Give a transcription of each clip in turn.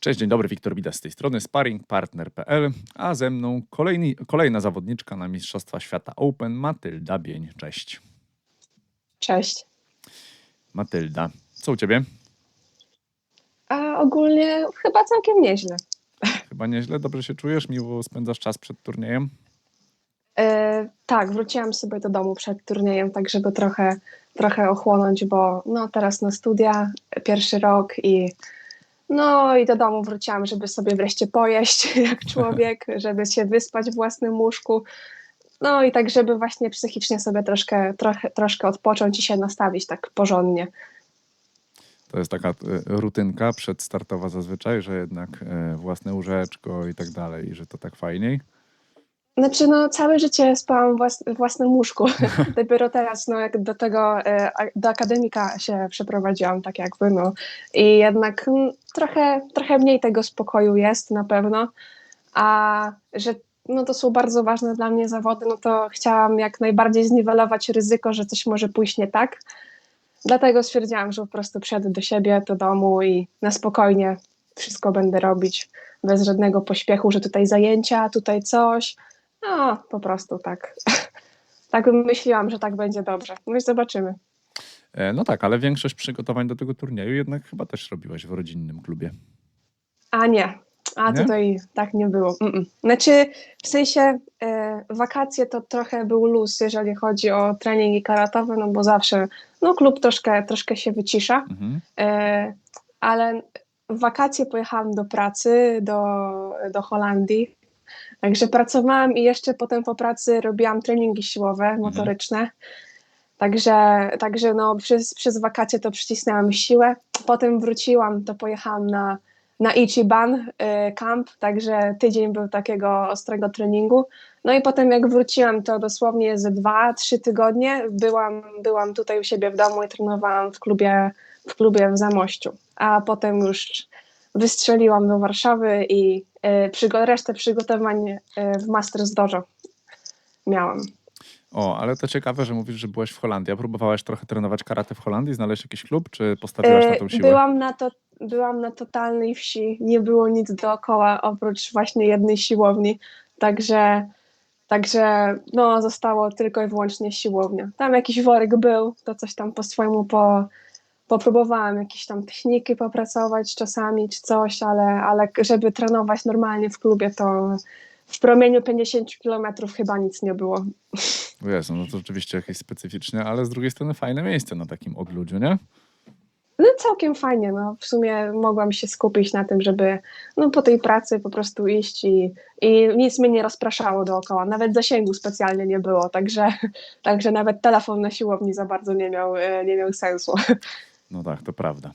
Cześć, dzień dobry, Wiktor Bida z tej strony, sparringpartner.pl, a ze mną kolejny, kolejna zawodniczka na Mistrzostwa Świata Open, Matylda Bień. Cześć. Cześć. Matylda, co u Ciebie? A ogólnie chyba całkiem nieźle. Chyba nieźle, dobrze się czujesz, miło spędzasz czas przed turniejem? E, tak, wróciłam sobie do domu przed turniejem, tak żeby trochę, trochę ochłonąć, bo no, teraz na studia, pierwszy rok i no i do domu wróciłam, żeby sobie wreszcie pojeść jak człowiek, żeby się wyspać w własnym łóżku. No i tak, żeby właśnie psychicznie sobie troszkę, trochę, troszkę odpocząć i się nastawić tak porządnie. To jest taka e, rutynka przedstartowa zazwyczaj, że jednak e, własne łóżeczko i tak dalej, i że to tak fajniej. Znaczy, no, całe życie spałam włas- własnym łóżku. Dopiero teraz, no, jak do tego, e, do akademika się przeprowadziłam, tak jakby, no. I jednak mm, trochę, trochę mniej tego spokoju jest na pewno. A że no, to są bardzo ważne dla mnie zawody, no to chciałam jak najbardziej zniwelować ryzyko, że coś może pójść nie tak. Dlatego stwierdziłam, że po prostu przyjadę do siebie, do domu i na spokojnie wszystko będę robić bez żadnego pośpiechu, że tutaj zajęcia, tutaj coś. No, po prostu tak. Tak myśliłam, że tak będzie dobrze. No i zobaczymy. E, No tak, ale większość przygotowań do tego turnieju jednak chyba też robiłaś w rodzinnym klubie. A nie, a Nie? tutaj tak nie było. Mm-mm. Znaczy, w sensie e, wakacje to trochę był luz, jeżeli chodzi o treningi karatowe, no bo zawsze no, klub troszkę, troszkę się wycisza, Mhm. e, ale w wakacje pojechałam do pracy, do, do Holandii. Także pracowałam i jeszcze potem po pracy robiłam treningi siłowe, motoryczne. Także, także no, przez, przez wakacje to przycisnęłam siłę. Potem wróciłam, to pojechałam na, na Ichiban y, camp, także tydzień był takiego ostrego treningu. No i potem jak wróciłam, to dosłownie ze dwa, trzy tygodnie byłam, byłam tutaj u siebie w domu i trenowałam w klubie, w klubie w Zamościu. A potem już wystrzeliłam do Warszawy i y, przygo- resztę przygotowań y, w Masters Dojo miałam. O, ale to ciekawe, że mówisz, że byłaś w Holandii. A próbowałaś trochę trenować karate w Holandii? Znaleźć jakiś klub, czy postawiłaś na tą E, siłę? Byłam na, to, byłam na totalnej wsi, nie było nic dookoła oprócz właśnie jednej siłowni, także, także no, zostało tylko i wyłącznie siłownia. Tam jakiś worek był, to coś tam po swojemu po, popróbowałam, jakieś tam techniki popracować czasami czy coś, ale, ale żeby trenować normalnie w klubie, to w promieniu 50 kilometrów chyba nic nie było. O Jezu, no to rzeczywiście jakieś specyficzne, ale z drugiej strony fajne miejsce na takim odludziu, nie? No całkiem fajnie, no w sumie mogłam się skupić na tym, żeby no, po tej pracy po prostu iść i, i nic mnie nie rozpraszało dookoła, nawet zasięgu specjalnie nie było, także, także nawet telefon na siłowni za bardzo nie miał, e, nie miał sensu. No tak, to prawda.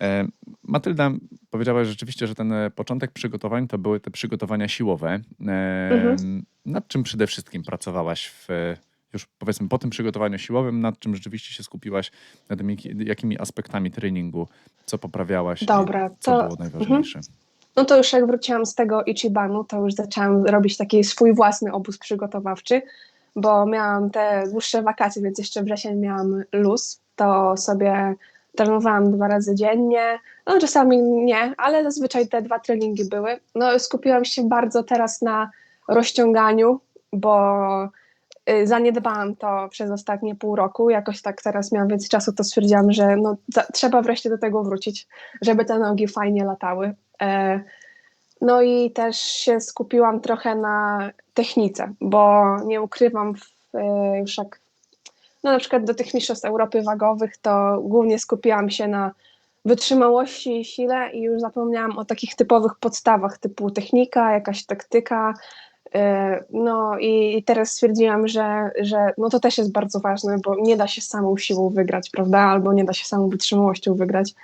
E, Matylda, powiedziałaś rzeczywiście, że ten e, początek przygotowań to były te przygotowania siłowe. E, Mhm. Nad czym przede wszystkim pracowałaś w, e, już powiedzmy po tym przygotowaniu siłowym, nad czym rzeczywiście się skupiłaś, nad tymi, jakimi aspektami treningu, co poprawiałaś Dobra, co to- było najważniejsze? No to już jak wróciłam z tego Ichibanu, to już zaczęłam robić taki swój własny obóz przygotowawczy, bo miałam te dłuższe wakacje, więc jeszcze wrzesień miałam luz, to sobie trenowałam dwa razy dziennie, no czasami nie, ale zazwyczaj te dwa treningi były. No skupiłam się bardzo teraz na rozciąganiu, bo y, zaniedbałam to przez ostatnie pół roku, jakoś tak teraz miałam więcej czasu, to stwierdziłam, że no, za- trzeba wreszcie do tego wrócić, żeby te nogi fajnie latały. E, No i też się skupiłam trochę na technice, bo nie ukrywam, w, e, już jak no na przykład do tych mistrzostw Europy wagowych, to głównie skupiłam się na wytrzymałości i sile i już zapomniałam o takich typowych podstawach typu technika, jakaś taktyka. E, No i teraz stwierdziłam, że, że no to też jest bardzo ważne, bo nie da się samą siłą wygrać, prawda? Albo nie da się samą wytrzymałością wygrać.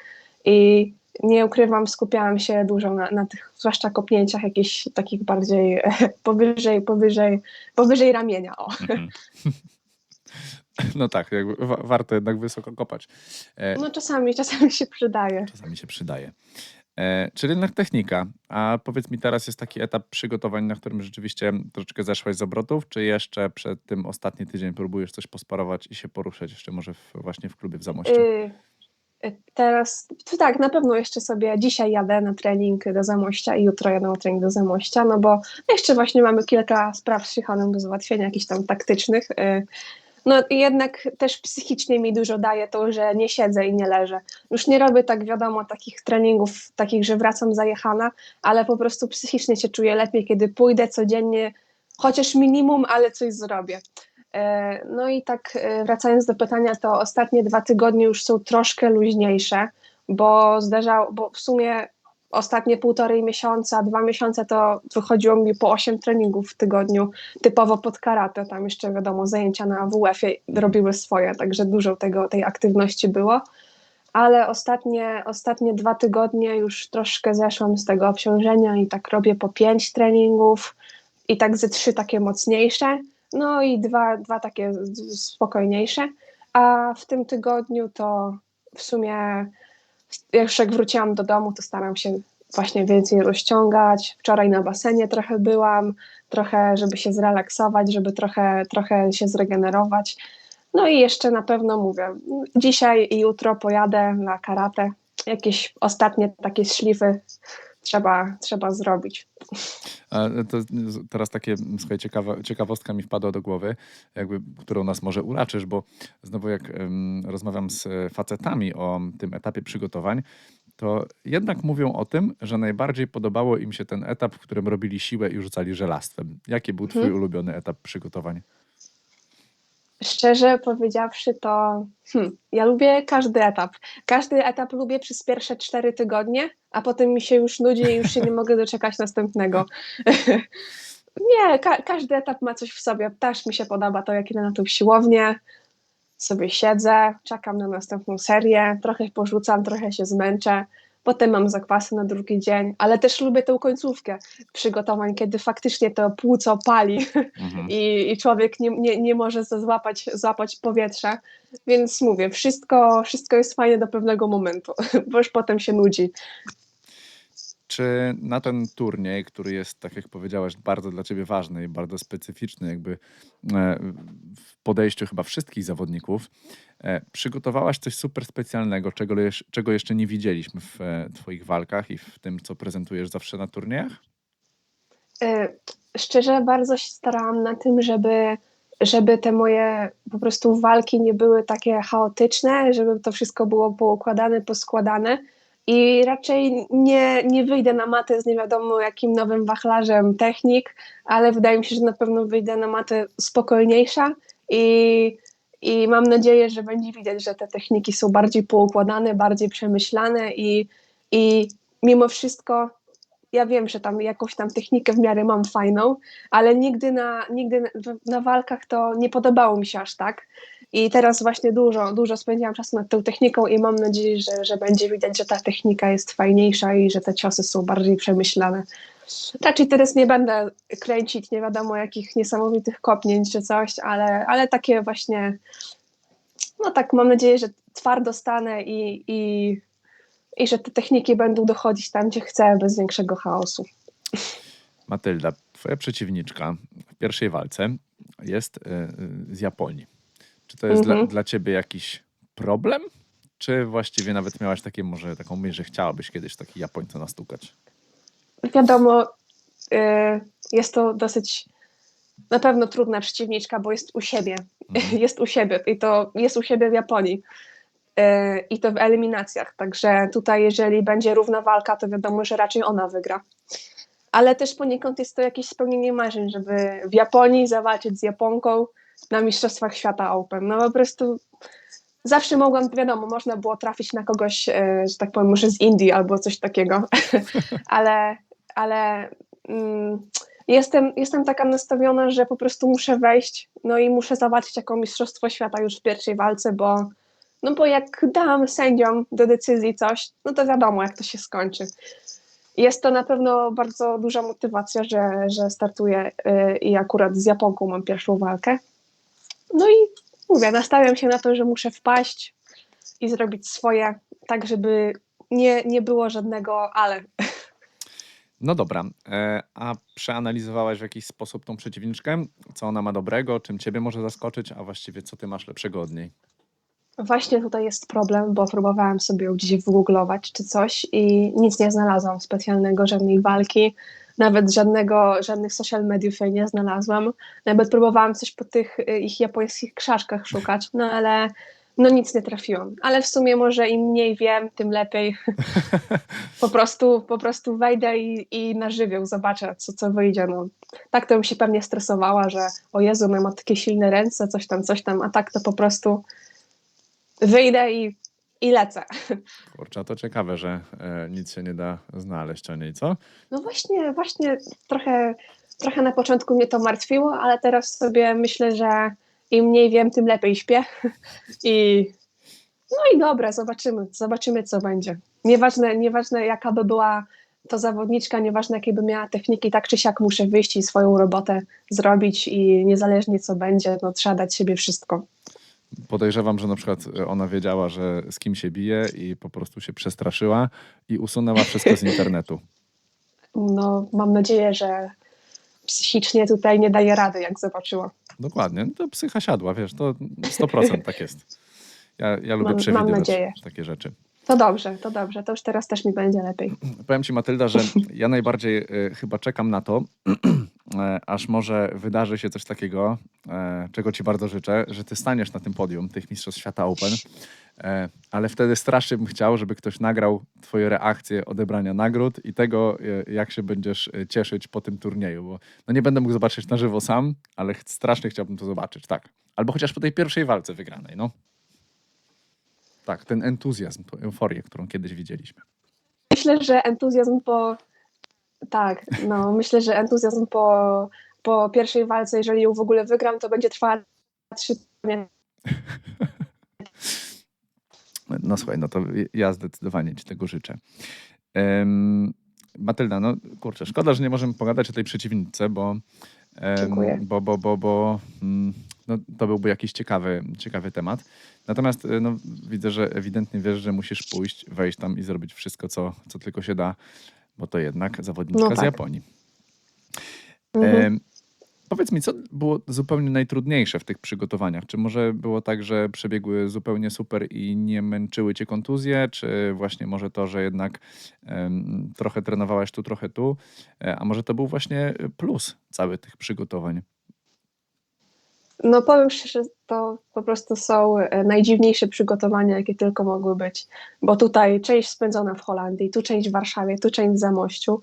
I nie ukrywam, skupiałam się dużo na, na tych, zwłaszcza kopnięciach jakichś takich bardziej powyżej, powyżej, powyżej ramienia. O. Mhm. No tak, jakby wa- warto jednak wysoko kopać. E, No czasami, czasami się przydaje. Czasami się przydaje. E, czyli jednak technika. A powiedz mi, teraz jest taki etap przygotowań, na którym rzeczywiście troszeczkę zeszłaś z obrotów, czy jeszcze przed tym ostatni tydzień próbujesz coś posparować i się poruszać jeszcze może w, właśnie w klubie w Zamościu? Y, Y, Teraz, to tak, na pewno jeszcze sobie dzisiaj jadę na trening do Zamościa i jutro jadę na trening do Zamościa, no bo jeszcze właśnie mamy kilka spraw z Szychanem do załatwienia, jakichś tam taktycznych. y, No jednak też psychicznie mi dużo daje to, że nie siedzę i nie leżę. Już nie robię tak wiadomo takich treningów, takich, że wracam zajechana, ale po prostu psychicznie się czuję lepiej, kiedy pójdę codziennie, chociaż minimum, ale coś zrobię. E, No i tak e, wracając do pytania, to ostatnie dwa tygodnie już są troszkę luźniejsze, bo zdarzało, bo w sumie ostatnie półtorej miesiąca, dwa miesiące to wychodziło mi po 8 treningów w tygodniu, typowo pod karate, tam jeszcze wiadomo zajęcia na WF-ie robiły swoje, także dużo tego, tej aktywności było, ale ostatnie, ostatnie dwa tygodnie już troszkę zeszłam z tego obciążenia i tak robię po 5 treningów i tak ze trzy takie mocniejsze, no i dwa, dwa takie spokojniejsze, a w tym tygodniu to w sumie już jak wróciłam do domu, to staram się właśnie więcej rozciągać. Wczoraj na basenie trochę byłam, trochę, żeby się zrelaksować, żeby trochę, trochę się zregenerować. No i jeszcze na pewno mówię, dzisiaj i jutro pojadę na karate. Jakieś ostatnie takie szlify trzeba, trzeba zrobić. A to teraz takie, słuchaj, ciekawa, ciekawostka mi wpadła do głowy, jakby, którą nas może uraczysz, bo znowu jak em, rozmawiam z facetami o tym etapie przygotowań, to jednak mówią o tym, że najbardziej podobało im się ten etap, w którym robili siłę i rzucali żelastwem. Jaki był twój Mhm. ulubiony etap przygotowań? Szczerze powiedziawszy, to hmm, ja lubię każdy etap. Każdy etap lubię przez pierwsze cztery tygodnie, a potem mi się już nudzi i już się nie mogę doczekać następnego. nie, ka- każdy etap ma coś w sobie. Też mi się podoba to, jak idę na tą siłownię, sobie siedzę, czekam na następną serię, trochę porzucam, trochę się zmęczę. Potem mam zakwasy na drugi dzień, ale też lubię tę końcówkę przygotowań, kiedy faktycznie to płuco pali Mhm. i, i człowiek nie, nie, nie może złapać, złapać powietrza. Więc mówię, wszystko, wszystko jest fajne do pewnego momentu, bo już potem się nudzi. Czy na ten turniej, który jest, tak jak powiedziałeś, bardzo dla ciebie ważny i bardzo specyficzny, jakby e, w podejściu chyba wszystkich zawodników, e, przygotowałaś coś super specjalnego, czego, czego jeszcze nie widzieliśmy w e, twoich walkach i w tym, co prezentujesz zawsze na turniejach? Szczerze bardzo się starałam na tym, żeby, żeby te moje po prostu walki nie były takie chaotyczne, żeby to wszystko było poukładane, poskładane. I raczej nie, nie wyjdę na matę z nie wiadomo jakim nowym wachlarzem technik, ale wydaje mi się, że na pewno wyjdę na matę spokojniejsza i, i mam nadzieję, że będzie widać, że te techniki są bardziej poukładane, bardziej przemyślane i, i mimo wszystko ja wiem, że tam jakąś tam technikę w miarę mam fajną, ale nigdy na, nigdy na, na walkach to nie podobało mi się aż tak. I teraz właśnie dużo, dużo spędziłam czasu nad tą techniką i mam nadzieję, że, że będzie widać, że ta technika jest fajniejsza i że te ciosy są bardziej przemyślane. Raczej teraz nie będę kręcić nie wiadomo jakich niesamowitych kopnięć czy coś, ale, ale takie właśnie, no tak mam nadzieję, że twardo stanę i, i, i że te techniki będą dochodzić tam, gdzie chcę, bez większego chaosu. Matylda, twoja przeciwniczka w pierwszej walce jest e, e, z Japonii. Czy to jest dla, Mhm. dla ciebie jakiś problem? Czy właściwie nawet miałaś takie, może taką myśl, że chciałabyś kiedyś taki Japońca nastukać? Wiadomo, y, jest to dosyć na pewno trudna przeciwniczka, bo jest u siebie. Mhm. Jest u siebie i to jest u siebie w Japonii. Y, I to w eliminacjach. Także tutaj, jeżeli będzie równa walka, to wiadomo, że raczej ona wygra. Ale też poniekąd jest to jakieś spełnienie marzeń, żeby w Japonii zawalczyć z Japonką na Mistrzostwach Świata Open. No po prostu zawsze mogłam, wiadomo, można było trafić na kogoś, e, że tak powiem, może z Indii albo coś takiego, ale, ale mm, jestem, jestem taka nastawiona, że po prostu muszę wejść, no i muszę zobaczyć jako Mistrzostwo Świata już w pierwszej walce, bo, no bo jak dam sędziom do decyzji coś, no to wiadomo, jak to się skończy. Jest to na pewno bardzo duża motywacja, że, że startuję y, i akurat z Japonką mam pierwszą walkę. No i mówię, nastawiam się na to, że muszę wpaść i zrobić swoje, tak żeby nie, nie było żadnego ale. No dobra, e, a przeanalizowałaś w jakiś sposób tą przeciwniczkę? Co ona ma dobrego, czym ciebie może zaskoczyć, a właściwie co ty masz lepszego od niej? Właśnie tutaj jest problem, bo próbowałam sobie ją gdzieś wygooglować czy coś i nic nie znalazłam specjalnego, żadnej walki, nawet żadnego, żadnych social mediów jej nie znalazłam. Nawet próbowałam coś po tych y, ich japońskich krzaczkach szukać, no ale no nic nie trafiłam. Ale w sumie może im mniej wiem, tym lepiej. po, prostu, po prostu wejdę i, i na żywioł zobaczę, co, co wyjdzie. No. Tak to bym się pewnie stresowała, że o Jezu, no ma takie silne ręce, coś tam, coś tam, a tak to po prostu wyjdę i, i lecę. Kurczę, to ciekawe, że e, nic się nie da znaleźć o niej, co? No właśnie, właśnie trochę, trochę na początku mnie to martwiło, ale teraz sobie myślę, że im mniej wiem, tym lepiej śpię. I no i dobra, zobaczymy, zobaczymy co będzie. Nieważne, nieważne jaka by była to zawodniczka, nieważne jakie by miała techniki, tak czy siak muszę wyjść i swoją robotę zrobić i niezależnie co będzie, no trzeba dać siebie wszystko. Podejrzewam, że na przykład e, ona wiedziała, że z kim się bije i po prostu się przestraszyła i usunęła wszystko z internetu. No mam nadzieję, że psychicznie tutaj nie daje rady, jak zobaczyła. Dokładnie. No to psycha siadła, wiesz, to 100% tak jest. Ja, ja lubię Mam- mam przewidywać nadzieję. takie rzeczy. To dobrze, to dobrze, to już teraz też mi będzie lepiej. Powiem ci, Matylda, że ja najbardziej e, chyba czekam na to, e, aż może wydarzy się coś takiego, e, czego ci bardzo życzę, że ty staniesz na tym podium tych Mistrzostw Świata Open, e, ale wtedy strasznie bym chciał, żeby ktoś nagrał twoje reakcje odebrania nagród i tego, jak się będziesz cieszyć po tym turnieju, bo no nie będę mógł zobaczyć na żywo sam, ale strasznie chciałbym to zobaczyć, tak. Albo chociaż po tej pierwszej walce wygranej, no. Tak, ten entuzjazm, tą euforię, którą kiedyś widzieliśmy. Myślę, że entuzjazm po. Tak, no myślę, że entuzjazm po, po pierwszej walce, jeżeli ją w ogóle wygram, to będzie trwała trzy tygodnie. No słuchaj, no to ja zdecydowanie ci tego życzę. Em, Matylda, no kurczę, szkoda, że nie możemy pogadać o tej przeciwnicy, bo, Dziękuję. bo, bo, bo, bo mm, no, to byłby jakiś ciekawy, ciekawy temat. Natomiast e, no, widzę, że ewidentnie wiesz, że musisz pójść, wejść tam i zrobić wszystko, co, co tylko się da, bo to jednak zawodniczka No z tak. Japonii. Mhm. Em, Powiedz mi, co było zupełnie najtrudniejsze w tych przygotowaniach? Czy może było tak, że przebiegły zupełnie super i nie męczyły cię kontuzje, czy właśnie może to, że jednak em, trochę trenowałaś tu, trochę tu, E, a może to był właśnie plus całych tych przygotowań? No powiem szczerze, to po prostu są e, najdziwniejsze przygotowania, jakie tylko mogły być. Bo tutaj część spędzona w Holandii, tu część w Warszawie, tu część w Zamościu.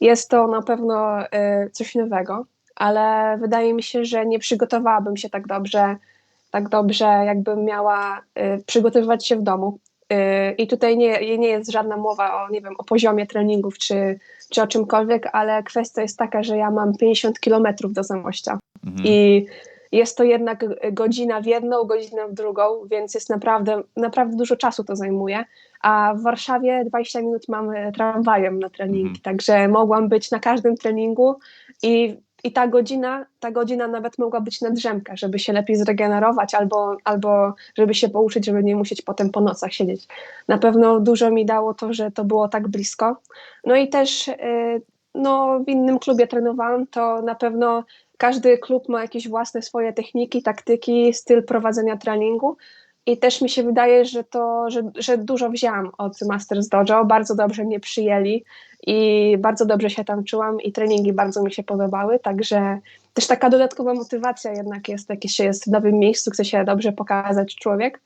Jest to na pewno e, coś nowego, ale wydaje mi się, że nie przygotowałabym się tak dobrze, tak dobrze, jakbym miała e, przygotowywać się w domu. I tutaj nie, nie jest żadna mowa o, nie wiem, o poziomie treningów czy, czy o czymkolwiek, ale kwestia jest taka, że ja mam 50 kilometrów do Zamościa. Mhm. I jest to jednak godzina w jedną, godzina w drugą, więc jest naprawdę, naprawdę dużo czasu to zajmuje. A w Warszawie 20 minut mamy tramwajem na treningi, Mhm. także mogłam być na każdym treningu i, i ta godzina, ta godzina nawet mogła być na drzemkę, żeby się lepiej zregenerować albo, albo żeby się pouczyć, żeby nie musieć potem po nocach siedzieć. Na pewno dużo mi dało to, że to było tak blisko. No i też y, no, w innym klubie trenowałam, to na pewno każdy klub ma jakieś własne swoje techniki, taktyki, styl prowadzenia treningu. I też mi się wydaje, że to, że, że dużo wzięłam od Masters Dojo, bardzo dobrze mnie przyjęli i bardzo dobrze się tam czułam i treningi bardzo mi się podobały, także też taka dodatkowa motywacja jednak jest, jak się jest w nowym miejscu, chce się dobrze pokazać człowiek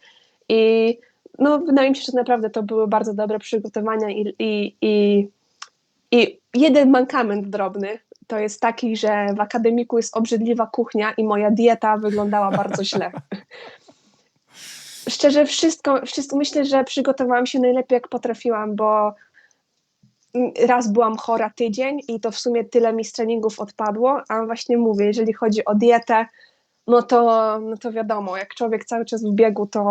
i no wydaje mi się, że naprawdę to były bardzo dobre przygotowania i, i, i, i jeden mankament drobny to jest taki, że w akademiku jest obrzydliwa kuchnia i moja dieta wyglądała bardzo źle. Szczerze, wszystko, wszystko myślę, że przygotowałam się najlepiej jak potrafiłam, bo raz byłam chora tydzień i to w sumie tyle mi z treningów odpadło, a właśnie mówię, jeżeli chodzi o dietę, no to, no to wiadomo, jak człowiek cały czas w biegu, to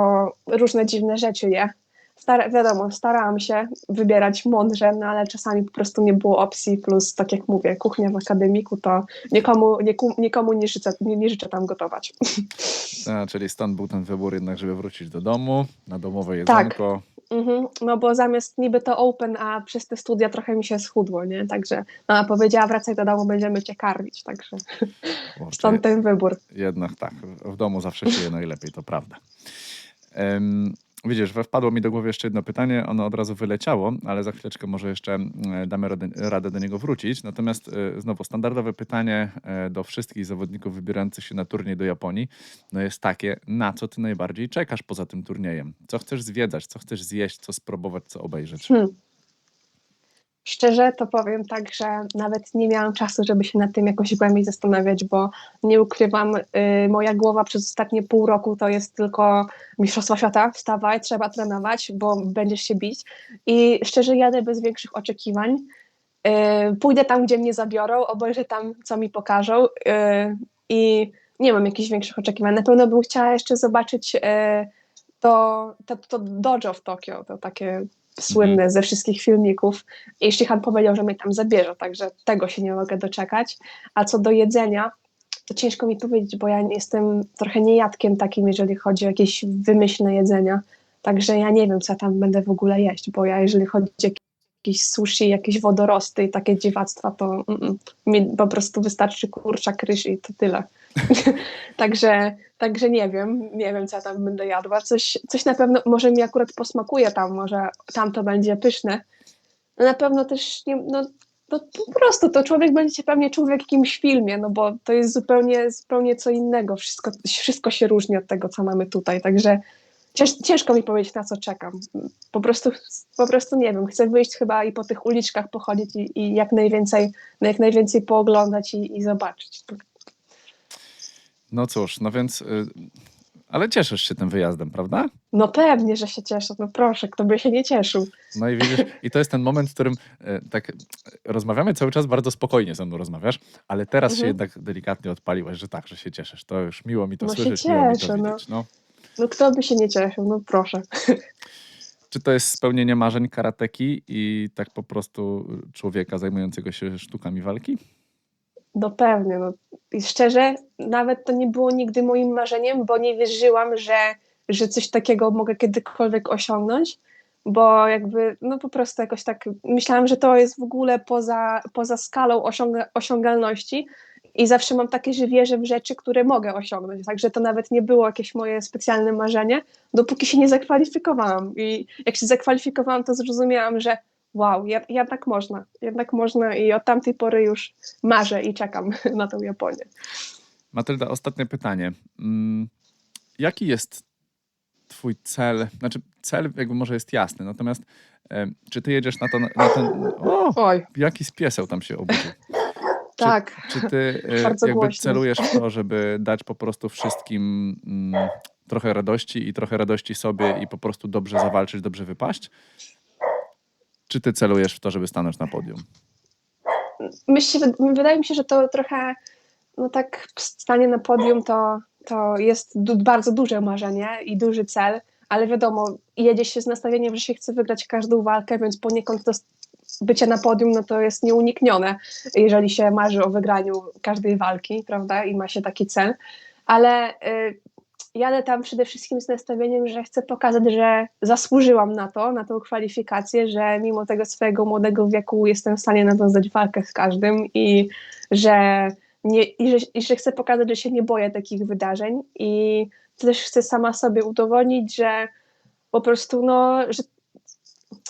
różne dziwne rzeczy je. Stara, wiadomo, starałam się wybierać mądrze, no ale czasami po prostu nie było opcji, plus tak jak mówię, kuchnia w akademiku to nikomu, nieku, nikomu nie, życzę, nie, nie życzę tam gotować. A, czyli stąd był ten wybór jednak, żeby wrócić do domu, na domowe Tak. jedzonko. Mhm, no bo zamiast niby to open, a przez te studia trochę mi się schudło, nie? Także mama powiedziała, wracaj do domu, będziemy cię karmić, także Kurczę, stąd ten wybór. Jednak tak, w domu zawsze się je najlepiej, to prawda. Em, Widzisz, wpadło mi do głowy jeszcze jedno pytanie, ono od razu wyleciało, ale za chwileczkę może jeszcze mm, damy radę, radę do niego wrócić. Natomiast e, znowu standardowe pytanie e, do wszystkich zawodników wybierających się na turniej do Japonii no jest takie, na co ty najbardziej czekasz poza tym turniejem? Co chcesz zwiedzać, co chcesz zjeść, co spróbować, co obejrzeć? Hmm. Szczerze to powiem tak, że nawet nie miałam czasu, żeby się nad tym jakoś głębiej zastanawiać, bo nie ukrywam, y, moja głowa przez ostatnie pół roku to jest tylko Mistrzostwa Świata, wstawaj, trzeba trenować, bo będziesz się bić. I szczerze jadę bez większych oczekiwań. Y, pójdę tam, gdzie mnie zabiorą, obejrzę tam, co mi pokażą y, i nie mam jakichś większych oczekiwań. Na pewno bym chciała jeszcze zobaczyć y, to, to, to dojo w Tokio, to takie słynne ze wszystkich filmików. I Shihan powiedział, że mnie tam zabierze, także tego się nie mogę doczekać. A co do jedzenia, to ciężko mi powiedzieć, bo ja jestem trochę niejadkiem takim, jeżeli chodzi o jakieś wymyślne jedzenia. Także ja nie wiem, co ja tam będę w ogóle jeść, bo ja jeżeli chodzi o jakieś sushi, jakieś wodorosty i takie dziwactwa, to mm, mm, mi po prostu wystarczy kurczak, ryż i to tyle. także, także nie wiem, nie wiem, co ja tam będę jadła. Coś, coś na pewno, może mi akurat posmakuje tam, może tam to będzie pyszne. No na pewno też, nie, no, no po prostu to człowiek będzie się pewnie czuł w jakimś filmie, no bo to jest zupełnie, zupełnie co innego. Wszystko, wszystko się różni od tego, co mamy tutaj, także cięż, ciężko mi powiedzieć, na co czekam. Po prostu, po prostu nie wiem, chcę wyjść chyba i po tych uliczkach pochodzić i, i jak najwięcej, jak najwięcej pooglądać i, i zobaczyć. No cóż, no więc, y, ale cieszysz się tym wyjazdem, prawda? No pewnie, że się cieszę, no proszę, kto by się nie cieszył. No i widzisz, i to jest ten moment, w którym e, tak e, rozmawiamy cały czas, bardzo spokojnie ze mną rozmawiasz, ale teraz się Mhm. jednak delikatnie odpaliłaś, że tak, że się cieszysz. To już miło mi to No się słyszeć, miło mi to cieszę, no. widzieć. No. No kto by się nie cieszył, no proszę. Czy to jest spełnienie marzeń karateki i tak po prostu człowieka zajmującego się sztukami walki? No pewnie, no. I szczerze, nawet to nie było nigdy moim marzeniem, bo nie wierzyłam, że, że coś takiego mogę kiedykolwiek osiągnąć, bo jakby, no po prostu jakoś tak myślałam, że to jest w ogóle poza, poza skalą osiąga, osiągalności i zawsze mam takie, że wierzę w rzeczy, które mogę osiągnąć, także to nawet nie było jakieś moje specjalne marzenie, dopóki się nie zakwalifikowałam i jak się zakwalifikowałam, to zrozumiałam, że wow, jednak można, jednak można i od tamtej pory już marzę i czekam na tą Japonię. Matylda, ostatnie pytanie. Mm, Jaki jest twój cel? Znaczy cel jakby może jest jasny, natomiast czy ty jedziesz na, to, na ten... O, Oj, jaki spieseł tam się obudził? tak. Czy ty e, jakby głośno. celujesz w to, żeby dać po prostu wszystkim mm, trochę radości i trochę radości sobie i po prostu dobrze zawalczyć, dobrze wypaść? Czy ty celujesz w to, żeby stanąć na podium? Myślę, wydaje mi się, że to trochę, no tak, stanie na podium to, to jest du- bardzo duże marzenie i duży cel, ale wiadomo, jedzie się z nastawieniem, że się chce wygrać każdą walkę, więc poniekąd to bycie na podium, no to jest nieuniknione, jeżeli się marzy o wygraniu każdej walki, prawda, i ma się taki cel, ale y, jadę tam przede wszystkim z nastawieniem, że chcę pokazać, że zasłużyłam na to, na tą kwalifikację, że mimo tego swojego młodego wieku jestem w stanie nawiązać walkę z każdym i że, nie, i że, i że chcę pokazać, że się nie boję takich wydarzeń. I też chcę sama sobie udowodnić, że po prostu no, że,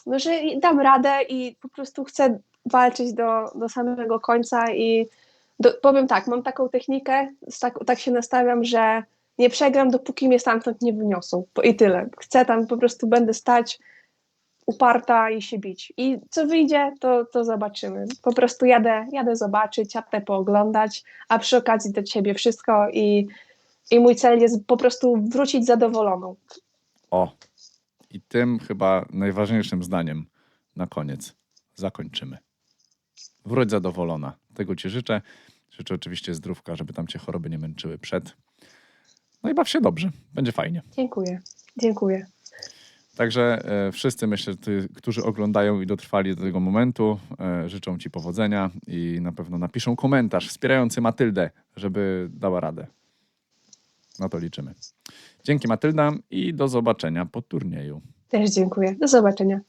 no, że dam radę i po prostu chcę walczyć do, do samego końca i do, powiem tak, mam taką technikę, tak, tak się nastawiam, że nie przegram, dopóki mnie stamtąd nie wyniosą. I tyle. Chcę tam, po prostu będę stać uparta i się bić. I co wyjdzie, to, to zobaczymy. Po prostu jadę, jadę zobaczyć, jadę pooglądać, a przy okazji do ciebie wszystko i, i mój cel jest po prostu wrócić zadowoloną. O, i tym chyba najważniejszym zdaniem na koniec zakończymy. Wróć zadowolona. Tego ci życzę. Życzę oczywiście zdrówka, żeby tam cię choroby nie męczyły przed. No i baw się dobrze. Będzie fajnie. Dziękuję. Dziękuję. Także e, wszyscy, myślę, ty, którzy oglądają i dotrwali do tego momentu, e, życzą ci powodzenia i na pewno napiszą komentarz wspierający Matyldę, żeby dała radę. Na to liczymy. Dzięki Matylda i do zobaczenia po turnieju. Też dziękuję. Do zobaczenia.